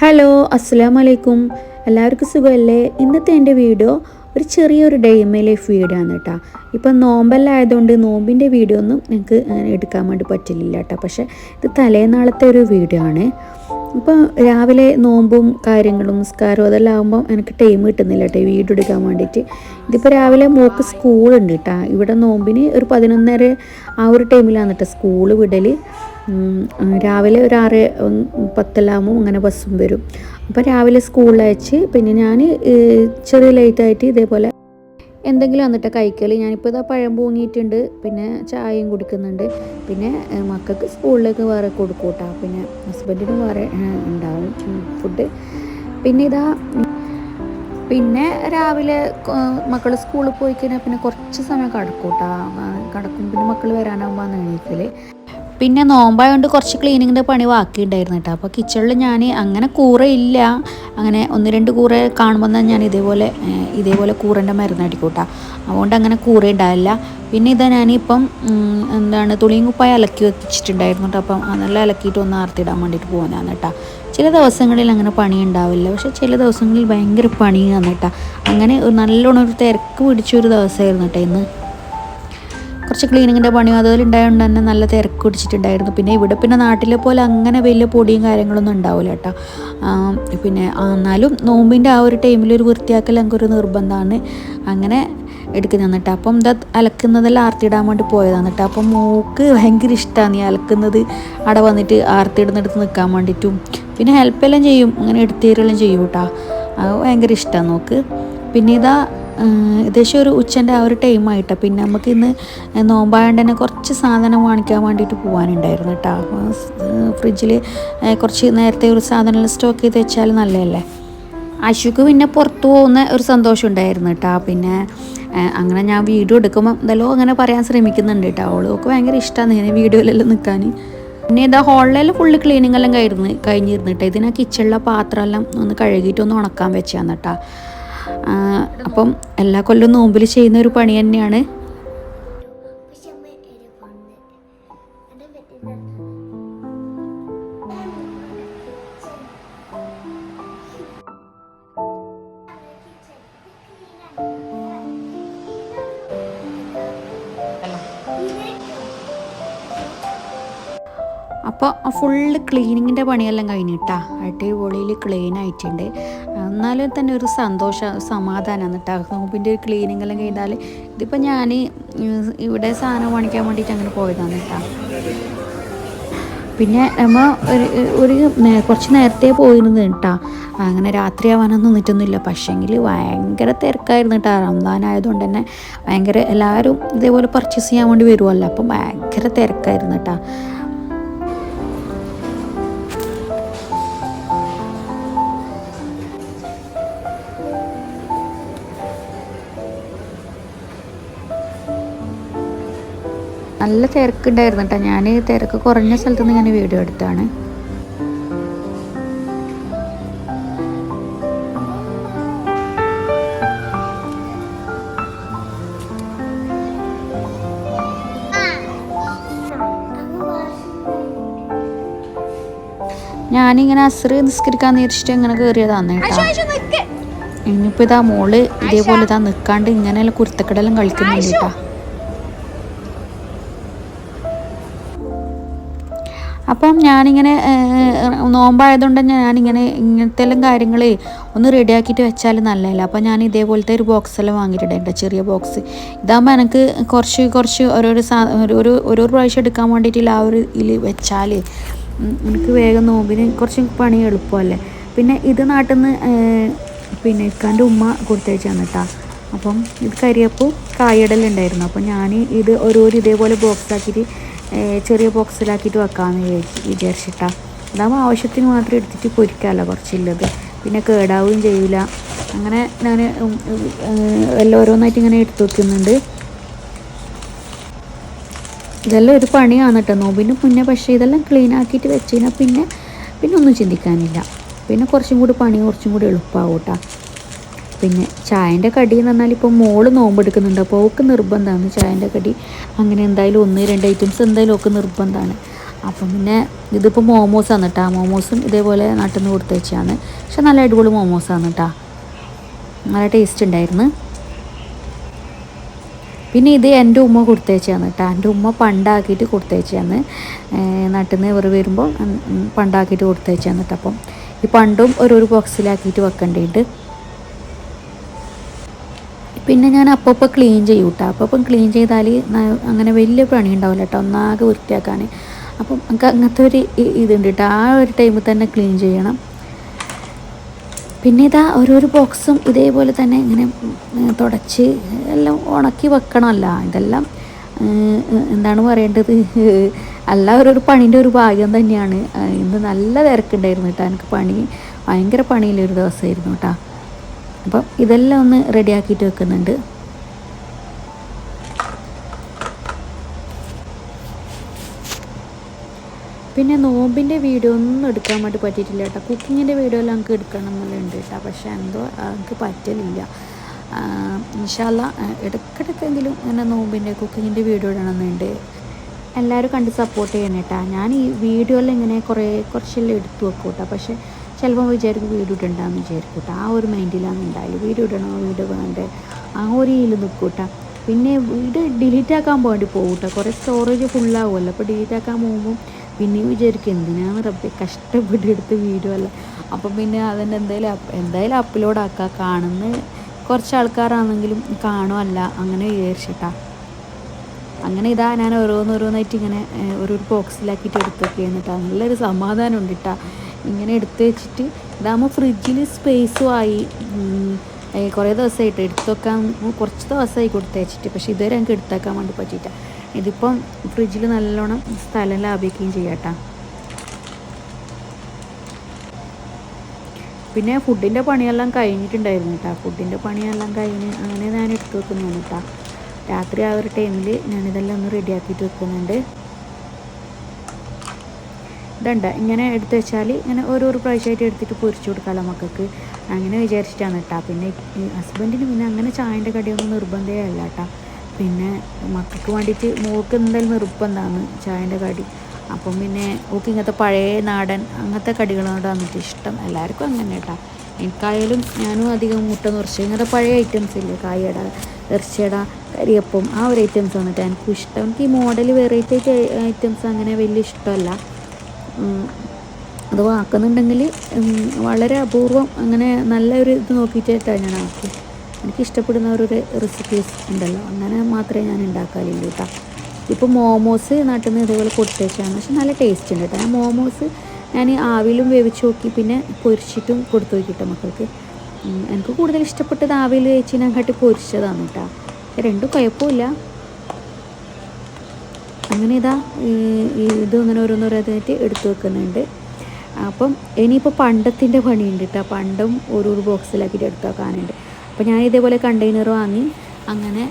Hello അസ്സാം വലൈക്കും എല്ലാവർക്കും സുഖമല്ലേ? ഇന്നത്തെ എന്റെ വീഡിയോ ഒരു ചെറിയൊരു day in a life video ആണ് കേട്ടോ ഇപ്പം നോമ്പല്ലായതുകൊണ്ട് നോമ്പിന്റെ വീഡിയോ ഒന്നും ഞങ്ങൾക്ക് എടുക്കാൻ വേണ്ടി പറ്റില്ല കേട്ടോ പക്ഷെ ഇത് തലേനാളത്തെ ഒരു വീഡിയോ ആണ്. ഇപ്പോൾ രാവിലെ നോമ്പും കാര്യങ്ങളും നിസ്കാരവും അതെല്ലാം ആകുമ്പോൾ എനിക്ക് ടൈം കിട്ടുന്നില്ല കേട്ടോ വീഡിയോ എടുക്കാൻ വേണ്ടിയിട്ട്. ഇതിപ്പോൾ രാവിലെ മോക്ക് സ്കൂളുണ്ട് കേട്ടോ ഇവിടെ നോമ്പിന് ഒരു പതിനൊന്നര ആ ഒരു ടൈമിലാണ് കേട്ടോ സ്കൂൾ വിടൽ രാവിലെ ഒരു ആറ് ഉം, അങ്ങനെ ബസ്സും വരും. അപ്പോൾ രാവിലെ സ്കൂളിൽ അയച്ച് പിന്നെ ഞാൻ ചെറിയ ലേറ്റായിട്ട് ഇതേപോലെ എന്തെങ്കിലും വന്നിട്ട് കഴിക്കൽ ഞാനിപ്പോൾ ഇതാ പഴം പൂങ്ങിയിട്ടുണ്ട് പിന്നെ ചായയും കുടിക്കുന്നുണ്ട്. പിന്നെ മക്കൾക്ക് സ്കൂളിലേക്ക് വേറെ കൊടുക്കും കേട്ടോ പിന്നെ ഹസ്ബൻഡിനും വേറെ ഉണ്ടാവും ഫുഡ് പിന്നെ ഇതാ പിന്നെ രാവിലെ മക്കൾ സ്കൂളിൽ പോയി കഴിഞ്ഞാൽ പിന്നെ കുറച്ച് സമയം കടക്കൂട്ടാ കേട്ടോ കിടക്കും. പിന്നെ മക്കൾ വരാനാകുമ്പോൾ എണീക്കൽ പിന്നെ നോമ്പായതുകൊണ്ട് കുറച്ച് ക്ലീനിങ്ങിന്റെ പണി ബാക്കിയുണ്ടായിരുന്നു കേട്ടോ അപ്പോൾ കിച്ചണിൽ ഞാൻ അങ്ങനെ കൂറയില്ല. അങ്ങനെ ഒന്ന് രണ്ട് കൂറ കാണുമ്പോൾ തന്നെ ഞാൻ ഇതേപോലെ ഇതേപോലെ കൂറേന്റെ മരുന്നടിക്കൂട്ടാ. അതുകൊണ്ട് അങ്ങനെ കൂറ ഉണ്ടാവില്ല പിന്നെ ഇതാ ഞാനിപ്പം എന്താണ് തുണിയും കുപ്പായ അലക്കി വെച്ചിട്ടുണ്ടായിരുന്നു കേട്ടോ അപ്പം അതെല്ലാം അലക്കിയിട്ട് ഒന്ന് ആർത്തിടാൻ വേണ്ടിയിട്ട് പോകുന്നതാണ് കേട്ടോ ചില ദിവസങ്ങളിൽ അങ്ങനെ പണി ഉണ്ടാവില്ല പക്ഷേ ചില ദിവസങ്ങളിൽ ഭയങ്കര പണിയാണ് കേട്ടോ അങ്ങനെ ഒരു നല്ലോണം ഒരു തിരക്ക് പിടിച്ചൊരു ദിവസമായിരുന്നു കേട്ടോ ഇന്ന്. കുറച്ച് ക്ലീനിങ്ങിന്റെ പണിയും അതുപോലെ ഉണ്ടായതുകൊണ്ട് തന്നെ നല്ല തിരക്ക് പിടിച്ചിട്ടുണ്ടായിരുന്നു. പിന്നെ ഇവിടെ പിന്നെ നാട്ടിലെ പോലെ അങ്ങനെ വലിയ പൊടിയും കാര്യങ്ങളൊന്നും ഉണ്ടാവില്ല കേട്ടോ. പിന്നെ എന്നാലും നോമ്പിന്റെ ആ ഒരു ടൈമിൽ ഒരു വൃത്തിയാക്കൽ ഞങ്ങൾക്കൊരു നിർബന്ധമാണ് അങ്ങനെ എടുക്കുന്നത് എന്നിട്ട് അപ്പം ഇത് അലക്കുന്നതെല്ലാം ആർത്തിയിടാൻ വേണ്ടി പോയതാണ് അപ്പം മോക്ക് ഭയങ്കര ഇഷ്ടമാണ് ഈ അലക്കുന്നത്. അവിടെ വന്നിട്ട് ആർത്തിയിടുന്നിടത്ത് നിൽക്കാൻ വേണ്ടിയിട്ടും പിന്നെ ഹെൽപ്പെല്ലാം ചെയ്യും. അങ്ങനെ എടുത്തേരെല്ലാം ചെയ്യും കേട്ടോ. അത് ഭയങ്കര ഇഷ്ടമാണ് നോക്ക് പിന്നെ ഇതാ ഏകദേശം ഒരു ഉച്ചന്റെ ആ ഒരു ടൈമായിട്ടാണ് പിന്നെ നമുക്ക് ഇന്ന് നോമ്പായതുകൊണ്ട് തന്നെ കുറച്ച് സാധനം വാങ്ങിക്കാൻ വേണ്ടിയിട്ട് പോകാനുണ്ടായിരുന്നു കേട്ടോ ഫ്രിഡ്ജിൽ കുറച്ച് നേരത്തെ ഒരു സാധനം സ്റ്റോക്ക് ചെയ്ത് വെച്ചാൽ നല്ലതല്ലേ? അശുക്ക് പിന്നെ പുറത്തു പോകുന്ന ഒരു സന്തോഷം ഉണ്ടായിരുന്നു കേട്ടോ പിന്നെ അങ്ങനെ ഞാൻ വീഡിയോ എടുക്കുമ്പോൾ എന്തെല്ലോ അങ്ങനെ പറയാൻ ശ്രമിക്കുന്നുണ്ട് കേട്ടോ ഒക്കെ ഭയങ്കര ഇഷ്ടമാണ് ഇങ്ങനെ വീഡിയോയിലെല്ലാം നിൽക്കാൻ പിന്നെ ഇതാ ഹോളിലെല്ലാം ഫുള്ള് ക്ലീനിങ് എല്ലാം കഴിഞ്ഞ് കേട്ടോ ഇതിനാ കിച്ചണിലെ പാത്രമെല്ലാം ഒന്ന് കഴുകിയിട്ട് ഒന്ന് ഉണക്കാൻ വെച്ചാന്ന് കേട്ടോ അപ്പം എല്ലാ കൊല്ലം നോമ്പിൽ ചെയ്യുന്ന ഒരു പണി തന്നെയാണ്. അപ്പോൾ ഫുള്ള് ക്ലീനിങ്ങിന്റെ പണിയെല്ലാം കഴിഞ്ഞിട്ടാ. അടിപൊളിയിൽ ക്ലീൻ ആയിട്ടുണ്ട്. എന്നാലും തന്നെ ഒരു സന്തോഷം സമാധാനമാണ് കേട്ടോ നോമ്പിന്റെ ഒരു ക്ലീനിങ് എല്ലാം കഴിഞ്ഞാൽ ഇതിപ്പോൾ ഞാൻ ഇവിടെ സാധനം വാങ്ങിക്കാൻ വേണ്ടിയിട്ട് അങ്ങനെ പോയതാണ് കേട്ടോ. പിന്നെ നമ്മൾ ഒരു ഒരു കുറച്ച് നേരത്തെ പോയിരുന്നു കേട്ടോ. അങ്ങനെ രാത്രി ആവാനൊന്നും നിന്നിട്ടൊന്നുമില്ല. പക്ഷേങ്കിൽ ഭയങ്കര തിരക്കായിരുന്നു കേട്ടോ. റംദാൻ ആയതുകൊണ്ട് തന്നെ ഭയങ്കര എല്ലാവരും ഇതേപോലെ പർച്ചേസ് ചെയ്യാൻ വേണ്ടി വരുമല്ലോ അപ്പം ഭയങ്കര തിരക്കായിരുന്നു കേട്ടോ. നല്ല തിരക്കുണ്ടായിരുന്നു കേട്ടോ ഞാൻ തിരക്ക് കുറഞ്ഞ സ്ഥലത്ത് നിന്ന് ഞാൻ വീഡിയോ എടുത്താണ്. ഞാനിങ്ങനെ അസ്ര നിസ്കരിക്കാൻ നേരിച്ചിട്ട് ഇങ്ങനെ കയറിയതാന്ന് കേട്ടോ. ഇനിയിപ്പോൾ ഇതാ മോൾ ഇതേപോലെ ഇതാ നിൽക്കാണ്ട് ഇങ്ങനെയുള്ള കുരുത്തക്കടെല്ലാം കളിക്കുന്നുണ്ട് കേട്ടോ. അപ്പം ഞാനിങ്ങനെ നോമ്പായതുകൊണ്ട് ഞാനിങ്ങനെ ഇങ്ങനത്തെ കാര്യങ്ങൾ ഒന്ന് റെഡിയാക്കിയിട്ട് വെച്ചാൽ നല്ലതല്ല. അപ്പം ഞാൻ ഇതേപോലത്തെ ഒരു ബോക്സ് എല്ലാം വാങ്ങിയിട്ടുണ്ട് ചെറിയ ബോക്സ്. ഇതാകുമ്പോൾ എനിക്ക് കുറച്ച് കുറച്ച് ഓരോരോ സാ ഒരു ഓരോ പ്രാവശ്യം എടുക്കാൻ വേണ്ടിയിട്ട് ആ ഒരു ഇതിൽ വെച്ചാൽ എനിക്ക് വേഗം നോമ്പിന് കുറച്ച് പണി എളുപ്പമല്ലേ. പിന്നെ ഇത് നാട്ടിൽ നിന്ന് പിന്നെ ഇക്കാന്റെ ഉമ്മ കൊടുത്തയച്ചാണ് കേട്ടോ. അപ്പം ഇത് കരിയപ്പോൾ കായടലുണ്ടായിരുന്നു അപ്പം ഞാൻ ഇത് ഓരോരോ ഇതേപോലെ ബോക്സ് ആക്കിയിട്ട് ചെറിയ ബോക്സിലാക്കിയിട്ട് വെക്കാമെന്ന് വിചാരിച്ചു വിചാരിച്ചിട്ടാ. അതാകുമ്പോൾ ആവശ്യത്തിന് മാത്രം എടുത്തിട്ട് പൊരിക്കാമല്ലോ കുറച്ചുള്ളത്. പിന്നെ കേടാവുകയും ചെയ്യില്ല അങ്ങനെ ഞാൻ എല്ലാം ഓരോന്നായിട്ട് ഇങ്ങനെ എടുത്തു വെക്കുന്നുണ്ട്. ഇതെല്ലാം ഒരു പണിയാണ് കേട്ടോ നോമ്പിന് മുന്നേ പക്ഷേ ഇതെല്ലാം ക്ലീൻ ആക്കിയിട്ട് വെച്ച് കഴിഞ്ഞാൽ പിന്നെ പിന്നെ ഒന്നും ചിന്തിക്കാനില്ല. പിന്നെ കുറച്ചും കൂടി പണി കുറച്ചും കൂടി എളുപ്പമാവും കേട്ടോ പിന്നെ ചായന്റെ കടി എന്ന് പറഞ്ഞാൽ ഇപ്പോൾ മോൾ നോമ്പെടുക്കുന്നുണ്ട്. അപ്പോൾ അവൾക്ക് നിർബന്ധമാണ് ചായന്റെ കടി. അങ്ങനെ എന്തായാലും ഒന്ന് രണ്ട് ഐറ്റംസ് എന്തായാലും ഒക്കെ നിർബന്ധമാണ്. അപ്പം പിന്നെ ഇതിപ്പോൾ മോമോസാണ് കേട്ടോ മോമോസും ഇതേപോലെ നാട്ടിൽ നിന്ന് കൊടുത്ത് വെച്ചാണ് പക്ഷെ നല്ല അടിപൊളി മോമോസാണ് കേട്ടോ നല്ല ടേസ്റ്റ് ഉണ്ടായിരുന്നു. പിന്നെ ഇത് എന്റെ ഉമ്മ കൊടുത്തേച്ചാണ് കേട്ടോ എന്റെ ഉമ്മ പണ്ടാക്കിയിട്ട് കൊടുത്തേച്ചാണ് നാട്ടിൽ നിന്ന് ഇവർ വരുമ്പോൾ പണ്ടാക്കിയിട്ട് കൊടുത്തേച്ചാണ് കേട്ടോ അപ്പം ഈ പണ്ടും ഓരോരോ ബോക്സിലാക്കിയിട്ട് വെക്കേണ്ടിയിട്ട് പിന്നെ ഞാൻ അപ്പോൾ ക്ലീൻ ചെയ്യും കേട്ടോ അപ്പം ക്ലീൻ ചെയ്താൽ അങ്ങനെ വലിയ പണി ഉണ്ടാവില്ല കേട്ടോ ഒന്നാകെ വൃത്തിയാക്കാൻ അപ്പം നമുക്ക് അങ്ങനത്തെ ഒരു ഇതുണ്ട് കേട്ടോ ആ ഒരു ടൈമിൽ തന്നെ ക്ലീൻ ചെയ്യണം. പിന്നെ ഇതാ ഓരോരോ ബോക്സും ഇതേപോലെ തന്നെ ഇങ്ങനെ തുടച്ച് എല്ലാം ഉണക്കി വെക്കണമല്ല. ഇതെല്ലാം എന്താണ് പറയേണ്ടത്? അല്ല ഓരോരു പണീന്റെ ഒരു ഭാഗ്യം തന്നെയാണ്. ഇന്ന് നല്ല തിരക്കുണ്ടായിരുന്നു കേട്ടോ എനിക്ക് പണി ഭയങ്കര പണിയിലൊരു ദിവസമായിരുന്നു കേട്ടോ അപ്പം ഇതെല്ലാം ഒന്ന് റെഡിയാക്കിയിട്ട് വെക്കുന്നുണ്ട്. പിന്നെ നോമ്പിന്റെ വീഡിയോ ഒന്നും എടുക്കാൻ വേണ്ടി പറ്റിയിട്ടില്ല കേട്ടോ. കുക്കിങ്ങിന്റെ വീഡിയോ എല്ലാം നമുക്ക് എടുക്കണം ഉണ്ട് കേട്ടോ. പക്ഷേ എന്തോ എനിക്ക് പറ്റലില്ല. ഇൻഷാല്ല ഇടയ്ക്കിടയ്ക്കെങ്കിലും ഇങ്ങനെ നോമ്പിന്റെ കുക്കിങ്ങിന്റെ വീഡിയോ ഇടണമെന്നുണ്ട്. എല്ലാവരും കണ്ട് സപ്പോർട്ട് ചെയ്യണം കേട്ടോ. ഞാൻ ഈ വീഡിയോയിൽ ഇങ്ങനെ കുറേ കുറച്ചെല്ലാം എടുത്തു വെക്കും കേട്ടോ. പക്ഷേ ചിലപ്പോൾ വിചാരിക്കും വീഡിയോ ഇടണ്ടെന്ന് വിചാരിക്കൂട്ട ആ ഒരു മൈൻഡിലാണ് ഉണ്ടായാലും വീഡിയോ ഇടണോ വീഡിയോ വേണ്ടേ? ആ ഒരു ഇതിൽ നിൽക്കൂട്ട പിന്നെ വീട് ഡിലീറ്റ് ആക്കാൻ വേണ്ടി പോകൂട്ട കുറേ സ്റ്റോറേജ് ഫുള്ളാവുമല്ലോ അപ്പോൾ ഡിലീറ്റ് ആക്കാൻ പോകുമ്പോൾ പിന്നെ വിചാരിക്കും എന്തിനാണ് റബ്ബെ കഷ്ടപ്പെട്ട് എടുത്ത വീഡിയോ അല്ല അപ്പം പിന്നെ അതിന്റെ എന്തായാലും എന്തായാലും അപ്ലോഡ് ആക്കുക. കാണുന്ന കുറച്ച് ആൾക്കാരാണെങ്കിലും കാണുമല്ല അങ്ങനെ വിചാരിച്ചിട്ടാ അങ്ങനെ ഇതാ ഞാൻ ഓരോന്നോരോന്നായിട്ട് ഇങ്ങനെ ഒരു ബോക്സിലാക്കിയിട്ട് എടുത്തൊക്കെ എന്നിട്ടാ നല്ലൊരു സമാധാനം ഉണ്ട് കേട്ടാ. ഇങ്ങനെ എടുത്തു വെച്ചിട്ട് ഇതാകുമ്പോൾ ഫ്രിഡ്ജിൽ സ്പേസും ആയി. കുറേ ദിവസമായിട്ട് എടുത്തു വെക്കാൻ കുറച്ച് ദിവസമായി കൊടുത്ത് വെച്ചിട്ട്. പക്ഷേ ഇതുവരെ എനിക്ക് എടുത്തേക്കാൻ വേണ്ടി പറ്റിയിട്ട ഇതിപ്പം ഫ്രിഡ്ജിൽ നല്ലോണം സ്ഥലം ലാഭിക്കുകയും ചെയ്യാട്ടാ. പിന്നെ ഫുഡിന്റെ പണിയെല്ലാം കഴിഞ്ഞിട്ടുണ്ടായിരുന്നു കേട്ടോ ഫുഡിന്റെ പണിയെല്ലാം കഴിഞ്ഞ് അങ്ങനെ ഞാൻ എടുത്തു വെക്കുന്നതാണ് കേട്ടോ രാത്രി ആ ഒരു ടൈമിൽ ഞാനിതെല്ലാം ഒന്ന് റെഡിയാക്കിയിട്ട് വെക്കുന്നുണ്ട്. ഇതണ്ട. ഇങ്ങനെ എടുത്ത് വെച്ചാൽ ഇങ്ങനെ ഓരോരോ പ്രാവശ്യമായിട്ട് എടുത്തിട്ട് പൊരിച്ചു കൊടുക്കാമല്ലോ മക്കൾക്ക്. അങ്ങനെ വിചാരിച്ചിട്ടാണ് കേട്ടോ പിന്നെ ഹസ്ബൻഡിന് പിന്നെ അങ്ങനെ ചായന്റെ കടിയൊന്നും നിർബന്ധമേ അല്ല കേട്ടോ പിന്നെ മക്കൾക്ക് വേണ്ടിയിട്ട് മോൾക്ക് എന്തായാലും നിർബന്ധമാണ് ചായന്റെ കടി. അപ്പം പിന്നെ ഓക്ക് ഇങ്ങനത്തെ പഴയ നാടൻ അങ്ങനത്തെ കടികളോട് വന്നിട്ട് ഇഷ്ടം. എല്ലാവർക്കും അങ്ങനെ കേട്ടോ എനിക്കായാലും ഞാനും അധികം മുട്ട നിറച്ച് ഇങ്ങനത്തെ പഴയ ഐറ്റംസ് ഇല്ലേ? കായട ഇറച്ചിയട കരിയപ്പം ആ ഒരു ഐറ്റംസ് വന്നിട്ട് എനിക്കിഷ്ടം. എനിക്ക് ഈ മോഡൽ വെറൈറ്റി ഐറ്റംസ് അങ്ങനെ വലിയ ഇഷ്ടമല്ല. അത് ആക്കുന്നുണ്ടെങ്കിൽ വളരെ അപൂർവം അങ്ങനെ നല്ലൊരു ഇത് നോക്കിയിട്ടായിട്ടാണ് ഞാൻ ആക്കി എനിക്ക് ഇഷ്ടപ്പെടുന്ന ഒരു റെസിപ്പീസ് ഉണ്ടല്ലോ അങ്ങനെ മാത്രമേ ഞാൻ ഉണ്ടാക്കാറുള്ളൂ കേട്ടോ ഇപ്പോൾ മോമോസ് നാട്ടിൽ നിന്ന് ഇതേപോലെ കൊടുത്തേച്ചാണ് പക്ഷെ നല്ല ടേസ്റ്റ് ഉണ്ട് കേട്ടോ ഞാൻ മോമോസ് ഞാൻ ആവിയിലും വേവിച്ച് നോക്കി പിന്നെ പൊരിച്ചിട്ടും കൊടുത്തു നോക്കിട്ടോ മക്കൾക്ക്. എനിക്ക് കൂടുതൽ ഇഷ്ടപ്പെട്ടത് ആവിയിൽ വേവിച്ചിനെക്കാട്ടി പൊരിച്ചതാണ് കേട്ടോ രണ്ടും കുഴപ്പമില്ല. അങ്ങനെ ഇതാ ഇത് അങ്ങനെ ഓരോന്നോരോന്നായിട്ട് എടുത്തു വെക്കുന്നുണ്ട്. അപ്പം ഇനിയിപ്പോൾ പണ്ടത്തിന്റെ പണിയുണ്ട് കേട്ടോ പണ്ടും ഓരോ ബോക്സിലാക്കിയിട്ട് എടുത്തു വെക്കാനുണ്ട്. അപ്പം ഞാൻ ഇതേപോലെ കണ്ടെയ്നർ വാങ്ങി അങ്ങനെ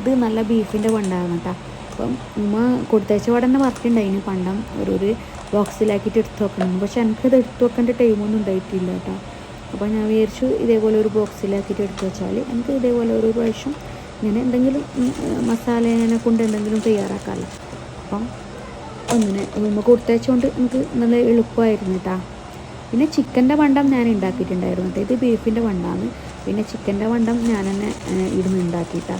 ഇത് നല്ല ബീഫിന്റെ പണ്ടാണ് കേട്ടോ അപ്പം ഉമ്മ കൊടുത്തയച്ച തന്നെ പറഞ്ഞിട്ടുണ്ടായിന് പണ്ടം ഒരു ഒരു ബോക്സിലാക്കിയിട്ട് എടുത്തു വെക്കണം പക്ഷെ എനിക്കത് എടുത്തു വെക്കേണ്ട ടൈമൊന്നും ഉണ്ടായിട്ടില്ല കേട്ടോ അപ്പോൾ ഞാൻ വിചാരിച്ചു ഇതേപോലെ ഒരു ബോക്സിലാക്കിയിട്ട് എടുത്തു വെച്ചാൽ എനിക്ക് ഇതേപോലെ ഒരു പ്രാവശ്യം ഇങ്ങനെ എന്തെങ്കിലും മസാലേനെ കൊണ്ട് എന്തെങ്കിലും തയ്യാറാക്കാമല്ലോ അപ്പം ഒന്നിനെ ഉമ്മ കൊടുത്തയച്ചുകൊണ്ട് നമുക്ക് നല്ല എളുപ്പമായിരുന്നു കേട്ടോ പിന്നെ ചിക്കന്റെ വണ്ടം ഞാൻ ഉണ്ടാക്കിയിട്ടുണ്ടായിരുന്നു. ഇത് ബീഫിന്റെ വണ്ടാണ് പിന്നെ ചിക്കന്റെ വണ്ടം ഞാൻ തന്നെ ഇരുന്ന് ഉണ്ടാക്കിയിട്ടാ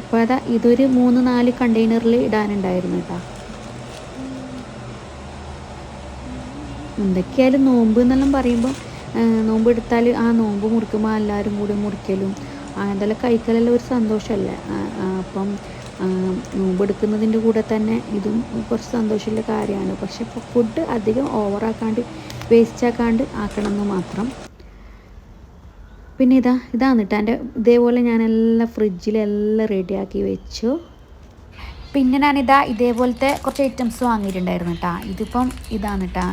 അപ്പോൾ അതാ ഇതൊരു മൂന്ന് നാല് കണ്ടെയ്നറിൽ ഇടാനുണ്ടായിരുന്നു കേട്ടോ എന്തൊക്കെയായാലും നോമ്പ് എന്നെല്ലാം പറയുമ്പോൾ നോമ്പ് എടുത്താൽ ആ നോമ്പ് മുറിക്കുമ്പോൾ എല്ലാവരും കൂടി മുറിക്കലും അതെല്ലാം കഴിക്കലെല്ലാം ഒരു സന്തോഷമല്ലേ അപ്പം നോമ്പെടുക്കുന്നതിന്റെ കൂടെ തന്നെ ഇതും കുറച്ച് സന്തോഷമുള്ള കാര്യമാണ്. പക്ഷെ ഫുഡ് അധികം ഓവറാക്കാണ്ട് വേസ്റ്റ് ആക്കാണ്ട് ആക്കണം എന്ന് മാത്രം. പിന്നെ ഇതാ ഇതാണ് കേട്ടോ എന്റെ ഇതേപോലെ ഞാനെല്ലാം ഫ്രിഡ്ജിലെല്ലാം റെഡിയാക്കി വെച്ചു. പിന്നെ ഞാനിതാ ഇതേപോലത്തെ കുറച്ച് ഐറ്റംസ് വാങ്ങിയിട്ടുണ്ടായിരുന്നു കേട്ടോ ഇതിപ്പം ഇതാണ് കേട്ടോ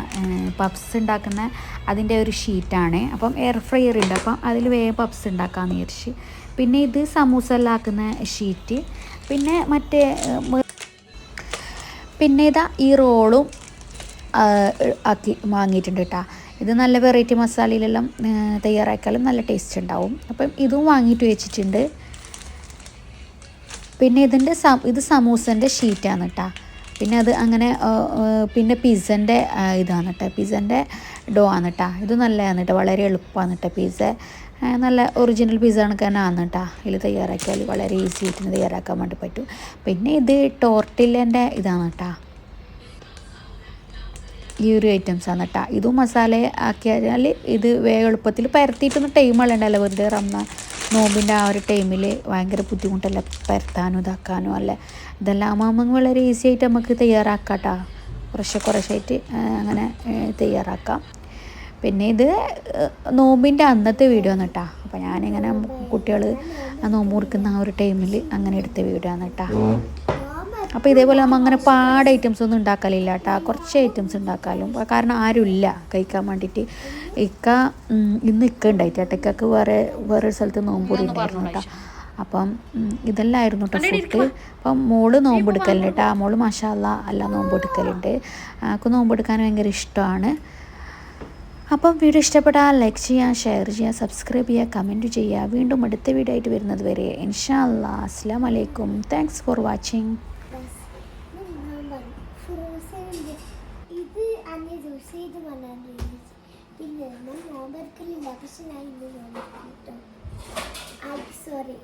പപ്സ് ഉണ്ടാക്കുന്ന അതിന്റെ ഒരു ഷീറ്റാണ് അപ്പം എയർ ഫ്രയർ ഉണ്ട്. അപ്പം അതിൽ വേഗം പപ്സ് ഉണ്ടാക്കാമെന്ന് വിചാരിച്ച്. പിന്നെ ഇത് സമൂസ എല്ലാക്കുന്ന ഷീറ്റ് പിന്നെ മറ്റേ പിന്നെ ഇതാ ഈ റോളും ആക്കി വാങ്ങിയിട്ടുണ്ട് കേട്ടോ ഇത് നല്ല വെറൈറ്റി മസാലയിലെല്ലാം തയ്യാറാക്കിയാലും നല്ല ടേസ്റ്റ് ഉണ്ടാവും. അപ്പം ഇതും വാങ്ങിയിട്ട് വെച്ചിട്ടുണ്ട്. പിന്നെ ഇതിന്റെ ഇത് സമൂസന്റെ ഷീറ്റാണ് കേട്ടോ പിന്നെ അത് അങ്ങനെ പിന്നെ പിസ്സന്റെ ഇതാണ് കേട്ടോ പിസ്സന്റെ ഡോ ആണ് കേട്ടോ ഇത് നല്ലതാണ് കേട്ടോ വളരെ എളുപ്പമാണ് കേട്ടോ പിസ്സ. നല്ല ഒറിജിനൽ പിസ്സ ആണ് കേട്ടോ ഇതിൽ തയ്യാറാക്കിയാൽ വളരെ ഈസി ആയിട്ട് തയ്യാറാക്കാൻ വേണ്ടി പറ്റും. പിന്നെ ഇത് ടോർട്ടില്ലന്റെ ഇതാണ് കേട്ടോ ഈ ഒരു ഐറ്റംസ് ആണ് കേട്ടോ ഇതും മസാല ആക്കിയാൽ ഇത് വേഗം എളുപ്പത്തിൽ പരത്തിയിട്ടൊന്നും ടൈം വളണ്ടല്ലോ വെറുതെ റംസാൻ നോമ്പിന്റെ ആ ഒരു ടൈമിൽ ഭയങ്കര ബുദ്ധിമുട്ടല്ല? പരത്താനും ഇതാക്കാനും അല്ല? ഇതെല്ലാം ആകുമ്പോൾ വളരെ ഈസി ആയിട്ട് നമുക്ക് തയ്യാറാക്കാം കേട്ടോ കുറേശ്ശായിട്ട് അങ്ങനെ തയ്യാറാക്കാം. പിന്നെ ഇത് നോമ്പിന്റെ അന്നത്തെ വീഡിയോ ആണ് കേട്ടോ അപ്പോൾ ഞാനിങ്ങനെ കുട്ടികൾ നോമ്പ് മുറിക്കുന്ന ആ ഒരു ടൈമിൽ അങ്ങനെ എടുത്ത വീഡിയോ ആണ് കേട്ടോ അപ്പോൾ ഇതേപോലെ നമ്മൾ അങ്ങനെ പാട് ഐറ്റംസ് ഒന്നും ഉണ്ടാക്കലില്ല കേട്ടോ കുറച്ച് ഐറ്റംസ് ഉണ്ടാക്കാലും. കാരണം ആരുമില്ല കഴിക്കാൻ വേണ്ടിയിട്ട് ഇക്ക ഇന്ന് ഇക്ക ഉണ്ടായിട്ട് കേട്ടോ. ഇക്കക്ക് വേറെ വേറൊരു സ്ഥലത്ത് നോമ്പൂരി ഉണ്ടായിരുന്നു കേട്ടോ. അപ്പം ഇതെല്ലാമായിരുന്നു കേട്ടോ ഫുഡ് അപ്പം മോൾ നോമ്പ് എടുക്കലുണ്ട് കേട്ടോ മോൾ മഷാല്ല അല്ല നോമ്പ് എടുക്കലുണ്ട്. ആൾക്ക് നോമ്പ് എടുക്കാൻ ഭയങ്കര ഇഷ്ടമാണ് അപ്പം വീഡിയോ ഇഷ്ടപ്പെട്ടാൽ ലൈക്ക് ചെയ്യുക ഷെയർ ചെയ്യുക സബ്സ്ക്രൈബ് ചെയ്യുക കമന്റ് ചെയ്യുക വീണ്ടും അടുത്ത വീഡിയോ ആയിട്ട് വരുന്നത് വരെ. ഇൻഷാ അല്ലാ അസ്സാം വലൈക്കും താങ്ക്സ് ഫോർ വാച്ചിങ് ഫ്രോസണിന്റെ ഇത് അന്ന് ജ്യൂസ് ചെയ്ത് വന്നാണ് പിന്നെ ഞാൻ നോമ്പെടുക്കലില്ല പക്ഷെ ഞാൻ ഇന്ന് നോമ്പെടുക്കും സോറി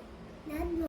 ഞാൻ